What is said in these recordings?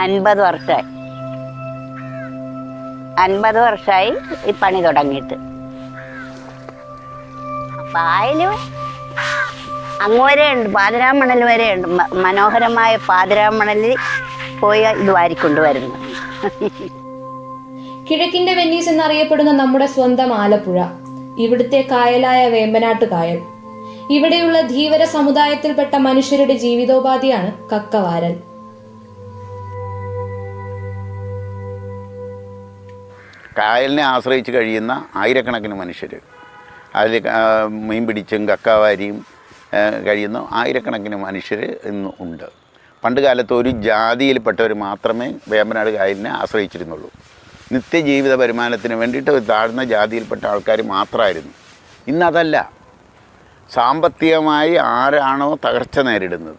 അൻപത് വർഷമായി അൻപത് വർഷമായി ഈ പണി തുടങ്ങിയിട്ട്. പായലും അങ്ങ് ഉണ്ട് പാതിരാമണൽ വരെയുണ്ട്. മനോഹരമായ പാതിരാമണലിൽ പോയി ഇത് വാരിക്കൊണ്ടുവരുന്നു. കിഴക്കിന്റെ വെന്നീസ് എന്നറിയപ്പെടുന്ന നമ്മുടെ സ്വന്തം ആലപ്പുഴ. ഇവിടുത്തെ കായലായ വേമ്പനാട്ട് കായൽ. ഇവിടെയുള്ള ധീവര സമുദായത്തിൽപ്പെട്ട മനുഷ്യരുടെ ജീവിതോപാധിയാണ് കക്കവാരൽ. കായലിനെ ആശ്രയിച്ച് കഴിയുന്ന ആയിരക്കണക്കിന് മനുഷ്യർ അതിൽ മീൻ പിടിച്ചും കക്കാവാരിയും കഴിയുന്ന ആയിരക്കണക്കിന് മനുഷ്യർ ഇന്ന് ഉണ്ട്. പണ്ട് കാലത്ത് ഒരു ജാതിയിൽപ്പെട്ടവർ മാത്രമേ വേമ്പനാട് കായലിനെ ആശ്രയിച്ചിരുന്നുള്ളൂ. നിത്യജീവിത വരുമാനത്തിന് വേണ്ടിയിട്ട് ഒരു താഴ്ന്ന ജാതിയിൽപ്പെട്ട ആൾക്കാർ മാത്രമായിരുന്നു ഇന്നതല്ല സാമ്പത്തികമായി ആരാണോ തകർച്ച നേരിടുന്നത്.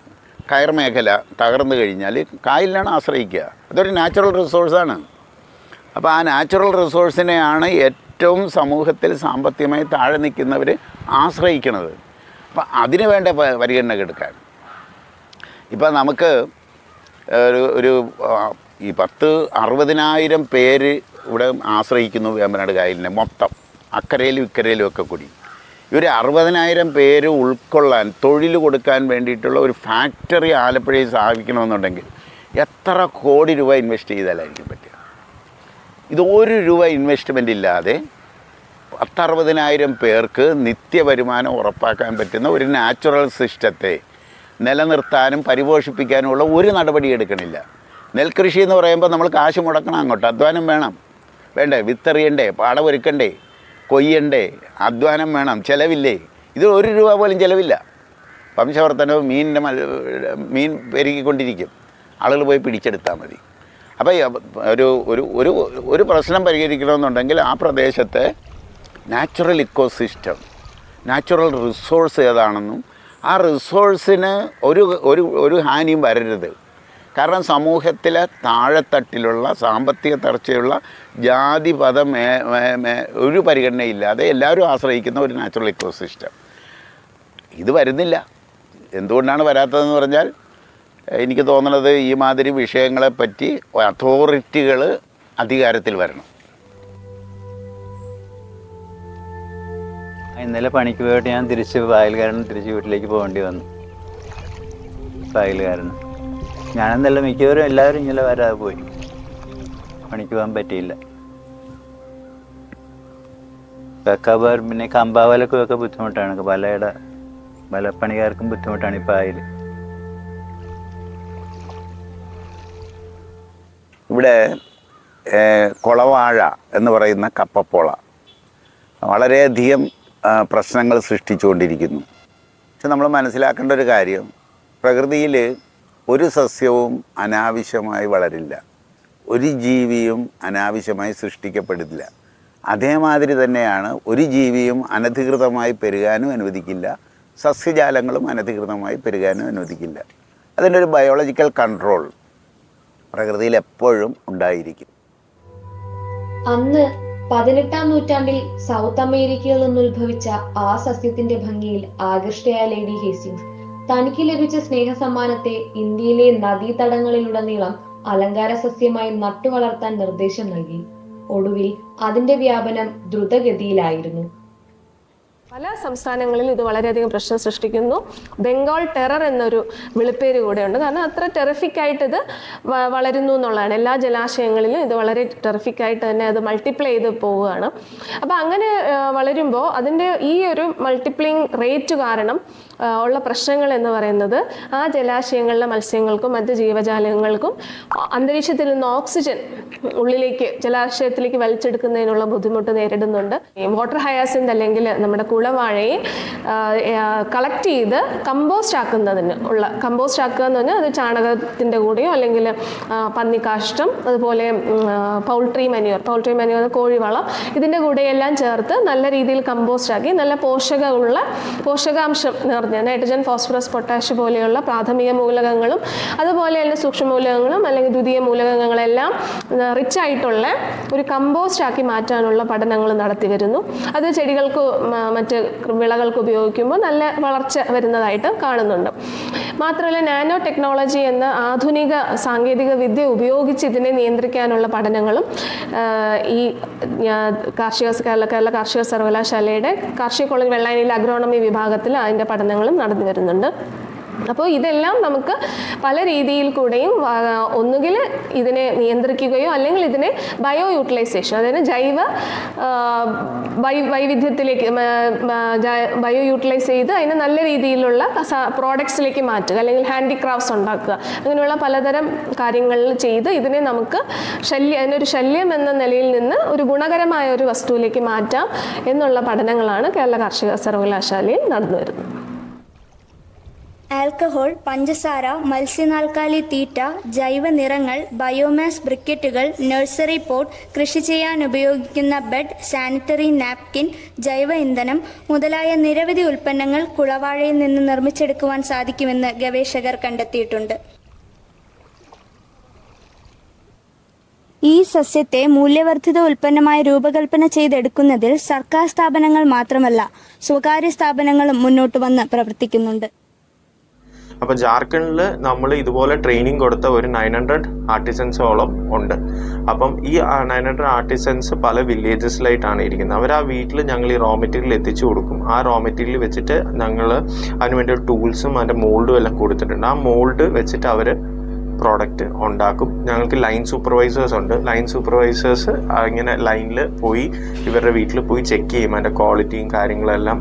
കയർ മേഖല തകർന്നു കഴിഞ്ഞാൽ കായലിനാണ് ആശ്രയിക്കുക. അതൊരു നാച്ചുറൽ റിസോഴ്സാണ്. അപ്പോൾ ആ നാച്ചുറൽ റിസോഴ്സിനെയാണ് ഏറ്റവും സമൂഹത്തിൽ സാമ്പത്തികമായി താഴെ നിൽക്കുന്നവർ ആശ്രയിക്കുന്നത് അപ്പം അതിന് വേണ്ട പരിഗണന എടുക്കാൻ. ഇപ്പം നമുക്ക് ഒരു ഒരു ഈ പത്ത് അറുപതിനായിരം പേര് ഇവിടെ ആശ്രയിക്കുന്നു വേമ്പനാട് കായലിനെ മൊത്തം. അക്കരയിലും ഇക്കരയിലും ഒക്കെ കൂടി. ഇവർ അറുപതിനായിരം പേര് ഉൾക്കൊള്ളാൻ തൊഴിൽ കൊടുക്കാൻ വേണ്ടിയിട്ടുള്ള ഒരു ഫാക്ടറി ആലപ്പുഴയിൽ സ്ഥാപിക്കണമെന്നുണ്ടെങ്കിൽ എത്ര കോടി രൂപ ഇൻവെസ്റ്റ് ചെയ്താലായിരിക്കും? ഇത് ഒരു രൂപ ഇൻവെസ്റ്റ്മെന്റ് ഇല്ലാതെ പത്തറുപതിനായിരം പേർക്ക് നിത്യ വരുമാനം ഉറപ്പാക്കാൻ പറ്റുന്ന ഒരു നാച്ചുറൽ സിസ്റ്റത്തെ നിലനിർത്താനും പരിപോഷിപ്പിക്കാനുമുള്ള ഒരു നടപടി എടുക്കണില്ല. നെൽകൃഷി എന്ന് പറയുമ്പോൾ നമ്മൾ കാശ് മുടക്കണം അങ്ങോട്ട്. അധ്വാനം വേണം. വേണ്ടേ? വിത്തെറിയണ്ടേ? പാടമൊരുക്കണ്ടേ കൊയ്യണ്ടേ? അധ്വാനം വേണം. ചിലവില്ലേ? ഇത് ഒരു രൂപ പോലും ചിലവില്ല. വംശവർത്തനവും മീനിന്റെ മീൻ പെരുകിക്കൊണ്ടിരിക്കും. ആളുകൾ പോയി പിടിച്ചെടുത്താൽ മതി. അപ്പോൾ ഒരു ഒരു ഒരു ഒരു പ്രശ്നം പരിഹരിക്കണമെന്നുണ്ടെങ്കിൽ ആ പ്രദേശത്തെ നാച്ചുറൽ ഇക്കോസിസ്റ്റം നാച്ചുറൽ റിസോഴ്സ് ഏതാണെന്നും ആ റിസോഴ്സിന് ഒരു ഒരു ഒരു ഹാനിയും വരരുത്. കാരണം സമൂഹത്തിലെ താഴെത്തട്ടിലുള്ള സാമ്പത്തിക തർച്ചയുള്ള ജാതി പദം ഒരു പരിഗണനയില്ലാതെ എല്ലാവരും ആശ്രയിക്കുന്ന ഒരു നാച്ചുറൽ ഇക്കോസിസ്റ്റം ഇത് വരുന്നില്ല. എന്തുകൊണ്ടാണ് വരാത്തതെന്ന് പറഞ്ഞാൽ എനിക്ക് തോന്നുന്നത് ഈ മാതിരി വിഷയങ്ങളെപ്പറ്റി അതോറിറ്റികൾ അധികാരത്തിൽ വരണം. ഇന്നലെ പണിക്ക് പോയിട്ട് ഞാൻ തിരിച്ച് പായൽക്കാരൻ തിരിച്ച് വീട്ടിലേക്ക് പോകേണ്ടി വന്നു. പായൽക്കാരൻ ഞാനെന്നല്ല മിക്കവരും എല്ലാവരും ഇന്നലെ വരാതെ പോയി. പണിക്ക് പോകാൻ പറ്റിയില്ല. വെക്കാബാർ പിന്നെ കമ്പാവലക്കും ഒക്കെ ബുദ്ധിമുട്ടാണ്. വലയുടെ വലപ്പണിക്കാർക്കും ബുദ്ധിമുട്ടാണ് ഈ പായൽ ഇവിടെ കൊളവാഴ എന്ന് പറയുന്ന കപ്പപ്പോള. വളരെയധികം പ്രശ്നങ്ങൾ സൃഷ്ടിച്ചുകൊണ്ടിരിക്കുന്നു. പക്ഷെ നമ്മൾ മനസ്സിലാക്കേണ്ട ഒരു കാര്യം പ്രകൃതിയിൽ ഒരു സസ്യവും അനാവശ്യമായി വളരില്ല. ഒരു ജീവിയും അനാവശ്യമായി സൃഷ്ടിക്കപ്പെടില്ല. അതേമാതിരി തന്നെയാണ് ഒരു ജീവിയും അനധികൃതമായി പെരുകാനും അനുവദിക്കില്ല. സസ്യജാലങ്ങളും അനധികൃതമായി പെരുകാനും അനുവദിക്കില്ല. അതിന്റെ ഒരു ബയോളജിക്കൽ കൺട്രോൾ പ്രകൃതിയിൽ എപ്പോഴും ഉണ്ടായിരിക്കും. അന്ന് പതിനെട്ടാം നൂറ്റാണ്ടിൽ സൗത്ത് അമേരിക്കയിൽ നിന്ന് ഉത്ഭവിച്ച ആ സസ്യത്തിന്റെ ഭംഗിയിൽ ആകൃഷ്ടയായ ലേഡി ഹേസിംഗ്സ്. തനിക്ക് ലഭിച്ച സ്നേഹസമ്മാനത്തെ ഇന്ത്യയിലെ നദീതടങ്ങളിലുടനീളം അലങ്കാര സസ്യമായി നട്ടുവളർത്താൻ നിർദ്ദേശം നൽകി. ഒടുവിൽ അതിന്റെ വ്യാപനം ദ്രുതഗതിയിലായിരുന്നു. പല സംസ്ഥാനങ്ങളിൽ ഇത് വളരെയധികം പ്രശ്നം സൃഷ്ടിക്കുന്നു. ബംഗാൾ ടെറർ എന്നൊരു വിളിപ്പേര് കൂടെയുണ്ട്. കാരണം അത്ര ടെറഫിക് ആയിട്ട് ഇത് വളരുന്നു എന്നുള്ളതാണ്. എല്ലാ ജലാശയങ്ങളിലും ഇത് വളരെ ടെറഫിക് ആയിട്ട് തന്നെ അത് മൾട്ടിപ്ലൈ ചെയ്ത് പോവുകയാണ്. അപ്പോൾ അങ്ങനെ വളരുമ്പോൾ അതിന്റെ ഈ ഒരു മൾട്ടിപ്ലിങ് റേറ്റ് കാരണം ഉള്ള പ്രശ്നങ്ങൾ എന്ന് പറയുന്നത് ആ ജലാശയങ്ങളിലെ മത്സ്യങ്ങൾക്കും മറ്റ് ജീവജാലങ്ങൾക്കും അന്തരീക്ഷത്തിൽ നിന്ന് ഓക്സിജൻ ഉള്ളിലേക്ക് ജലാശയത്തിലേക്ക് വലിച്ചെടുക്കുന്നതിനുള്ള ബുദ്ധിമുട്ട് നേരിടുന്നുണ്ട്. വാട്ടർ ഹയാസിന്റെ അല്ലെങ്കിൽ നമ്മുടെ കുളവാഴയെ കളക്ട് ചെയ്ത് കമ്പോസ്റ്റ് ആക്കുന്നതിന് ഉള്ള കമ്പോസ്റ്റ് ആക്കുക എന്ന് പറഞ്ഞാൽ അത് ചാണകത്തിന്റെ കൂടെയോ അല്ലെങ്കിൽ പന്നിക്കാഷ്ടം അതുപോലെ പൗൾട്രി മനുവർ പൗൾട്രി മനുവർ കോഴിവളം ഇതിന്റെ കൂടെയെല്ലാം ചേർത്ത് നല്ല രീതിയിൽ കമ്പോസ്റ്റ് ആക്കി നല്ല പോഷകമുള്ള പോഷകാംശം നിറഞ്ഞ നൈട്രജൻ ഫോസ്ഫറസ് പൊട്ടാഷ് പോലെയുള്ള പ്രാഥമിക മൂലകങ്ങളും അതുപോലെ തന്നെ സൂക്ഷ്മ മൂലകങ്ങളും അല്ലെങ്കിൽ ദ്വിതീയ മൂലകങ്ങളെല്ലാം റിച്ച് ആയിട്ടുള്ള ഒരു കമ്പോസ്റ്റ് ആക്കി മാറ്റാനുള്ള പഠനങ്ങൾ നടത്തി വരുന്നു. അത് ചെടികൾക്ക് മറ്റ് മറ്റ് വിളകൾക്ക് ഉപയോഗിക്കുമ്പോൾ നല്ല വളർച്ച വരുന്നതായിട്ട് കാണുന്നുണ്ട്. മാത്രമല്ല നാനോ ടെക്നോളജി എന്ന ആധുനിക സാങ്കേതിക വിദ്യ ഉപയോഗിച്ച് ഇതിനെ നിയന്ത്രിക്കാനുള്ള പഠനങ്ങളും ഈ കാർഷിക കേരള കാർഷിക സർവകലാശാലയുടെ കാർഷിക കോളേജ് വെള്ളായണിയിലെ അഗ്രോണമി വിഭാഗത്തിൽ അതിന്റെ പഠനങ്ങളും നടന്നു വരുന്നുണ്ട്. അപ്പോൾ ഇതെല്ലാം നമുക്ക് പല രീതിയിൽ കൂടെയും ഒന്നുകിൽ ഇതിനെ നിയന്ത്രിക്കുകയോ അല്ലെങ്കിൽ ഇതിനെ ബയോ യൂട്ടിലൈസേഷൻ അതായത് ജൈവ വൈവിധ്യത്തിലേക്ക് ബയോ യൂട്ടിലൈസ് ചെയ്ത് അതിനെ നല്ല രീതിയിലുള്ള പ്രോഡക്ട്സിലേക്ക് മാറ്റുക അല്ലെങ്കിൽ ഹാൻഡിക്രാഫ്റ്റ്സ് ഉണ്ടാക്കുക. അങ്ങനെയുള്ള പലതരം കാര്യങ്ങളിൽ ചെയ്ത് ഇതിനെ നമുക്ക് ശല്യം അതിനൊരു ശല്യം എന്ന നിലയിൽ നിന്ന് ഒരു ഗുണകരമായ ഒരു വസ്തുവിലേക്ക് മാറ്റാം എന്നുള്ള പഠനങ്ങളാണ് കേരള കാർഷിക സർവകലാശാലയിൽ നടന്നു വരുന്നത്. ആൽക്കഹോൾ പഞ്ചസാര മത്സ്യനാൽക്കാലി തീറ്റ ജൈവ നിറങ്ങൾ ബയോമാസ് ബ്രിക്കറ്റുകൾ നഴ്സറി പോട്ട് കൃഷി ചെയ്യാൻ ഉപയോഗിക്കുന്ന ബെഡ് സാനിറ്ററി നാപ്കിൻ ജൈവ ഇന്ധനം മുതലായ നിരവധി ഉൽപ്പന്നങ്ങൾ കുളവാഴയിൽ നിന്ന് നിർമ്മിച്ചെടുക്കുവാൻ സാധിക്കുമെന്ന് ഗവേഷകർ കണ്ടെത്തിയിട്ടുണ്ട്. ഈ സസ്യത്തെ മൂല്യവർദ്ധിത ഉൽപ്പന്നമായി രൂപകൽപ്പന ചെയ്തെടുക്കുന്നതിൽ സർക്കാർ സ്ഥാപനങ്ങൾ മാത്രമല്ല സ്വകാര്യ സ്ഥാപനങ്ങളും മുന്നോട്ട് വന്ന് പ്രവർത്തിക്കുന്നുണ്ട്. അപ്പോൾ ജാർഖണ്ഡിൽ നമ്മൾ ഇതുപോലെ ട്രെയിനിങ് കൊടുത്ത ഒരു നയൻ ഹൺഡ്രഡ് ആർട്ടിസൻസോളം ഉണ്ട്. അപ്പം ഈ നയൻ ഹൺഡ്രഡ് ആർട്ടിസൻസ് പല വില്ലേജസിലായിട്ടാണ് ഇരിക്കുന്നത്. അവർ ആ വീട്ടിൽ ഞങ്ങൾ ഈ റോ മെറ്റീരിയൽ എത്തിച്ചു കൊടുക്കും. ആ റോ മെറ്റീരിയൽ വെച്ചിട്ട് ഞങ്ങൾ അതിനുവേണ്ടി ടൂൾസും അതിന്റെ മോൾഡും എല്ലാം കൊടുത്തിട്ടുണ്ട്. ആ മോൾഡ് വെച്ചിട്ട് അവർ പ്രോഡക്റ്റ് ഉണ്ടാക്കും. ഞങ്ങൾക്ക് ലൈൻ സൂപ്പർവൈസേഴ്സ് ഉണ്ട്. ലൈൻ സൂപ്പർവൈസേഴ്സ് ഇങ്ങനെ ലൈനിൽ പോയി ഇവരുടെ വീട്ടിൽ പോയി ചെക്ക് ചെയ്യും. അതിന്റെ ക്വാളിറ്റിയും കാര്യങ്ങളെല്ലാം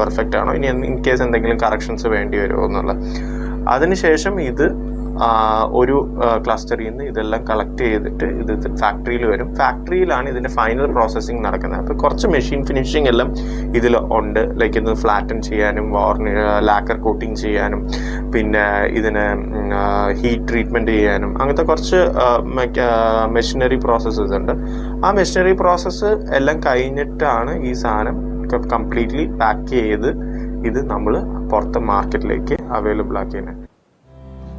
പെർഫെക്റ്റ് ആണോ? ഇനി ഇൻ കേസ് എന്തെങ്കിലും കറക്ഷൻസ് വേണ്ടി വരുമോ എന്നുള്ള അതിനുശേഷം ഇത് ഒരു ക്ലസ്റ്ററിൽ നിന്ന് ഇതെല്ലാം കളക്ട് ചെയ്തിട്ട് ഇത് ഫാക്ടറിയിൽ വരും. ഫാക്ടറിയിലാണ് ഇതിന്റെ ഫൈനൽ പ്രോസസ്സിങ് നടക്കുന്നത്. അപ്പോൾ കുറച്ച് മെഷീൻ ഫിനിഷിംഗ് എല്ലാം ഇതിൽ ഉണ്ട്. ലൈക്ക് ഇത് ഫ്ലാറ്റൻ ചെയ്യാനും വാർണി ലാക്കർ കോട്ടിങ് ചെയ്യാനും പിന്നെ ഇതിന് ഹീറ്റ് ട്രീറ്റ്മെന്റ് ചെയ്യാനും അങ്ങനത്തെ കുറച്ച് മെഷീനറി പ്രോസസ്സസ് ഉണ്ട്. ആ മെഷീനറി പ്രോസസ്സ് എല്ലാം കഴിഞ്ഞിട്ടാണ് ഈ സാധനം കംപ്ലീറ്റ്ലി പാക്ക് ചെയ്ത് ഇത് നമ്മൾ പുറത്തെ മാർക്കറ്റിലേക്ക് അവൈലബിൾ ആക്കിയത്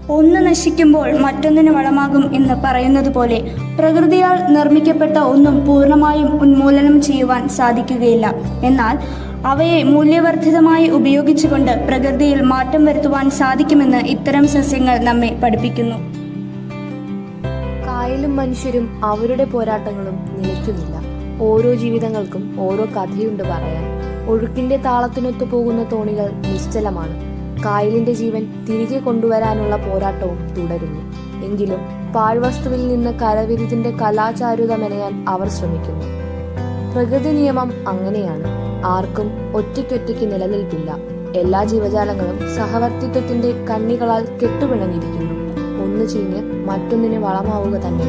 ഒന്ന് നശിക്കുമ്പോൾ മറ്റൊന്നിന് വളമാകും എന്ന് പറയുന്നത് പോലെ പ്രകൃതിയാൽ നിർമ്മിക്കപ്പെട്ട ഒന്നും പൂർണമായും ഉന്മൂലനം ചെയ്യുവാൻ സാധിക്കുകയില്ല. എന്നാൽ അവയെ മൂല്യവർദ്ധിതമായി ഉപയോഗിച്ചുകൊണ്ട് പ്രകൃതിയിൽ മാറ്റം വരുത്തുവാൻ സാധിക്കുമെന്ന് ഇത്തരം സസ്യങ്ങൾ നമ്മെ പഠിപ്പിക്കുന്നു. കായലും മനുഷ്യരും അവരുടെ പോരാട്ടങ്ങളും നിലയ്ക്കുന്നില്ല. ഓരോ ജീവിതങ്ങൾക്കും ഓരോ കഥയുണ്ട് പറയാൻ. ഒഴുക്കിന്റെ താളത്തിനൊത്തു പോകുന്ന തോണികൾ നിശ്ചലമാണ്. കായലിന്റെ ജീവൻ തിരികെ കൊണ്ടുവരാനുള്ള പോരാട്ടവും തുടരുന്നു. എങ്കിലും പാഴ്വസ്തുവിൽ നിന്ന് കരവിരുതിന്റെ കലാചാരുത മെനയാൻ അവർ ശ്രമിക്കുന്നു. പ്രകൃതി നിയമം അങ്ങനെയാണ്. ആർക്കും ഒറ്റയ്ക്കൊറ്റയ്ക്ക് നിലനിൽപ്പില്ല. എല്ലാ ജീവജാലങ്ങളും സഹവർത്തിത്വത്തിന്റെ കണ്ണികളാൽ കെട്ടുപിണഞ്ഞിരിക്കുന്നു. ഒന്ന് ചീഞ്ഞ് മറ്റൊന്നിന് വളമാവുക തന്നെ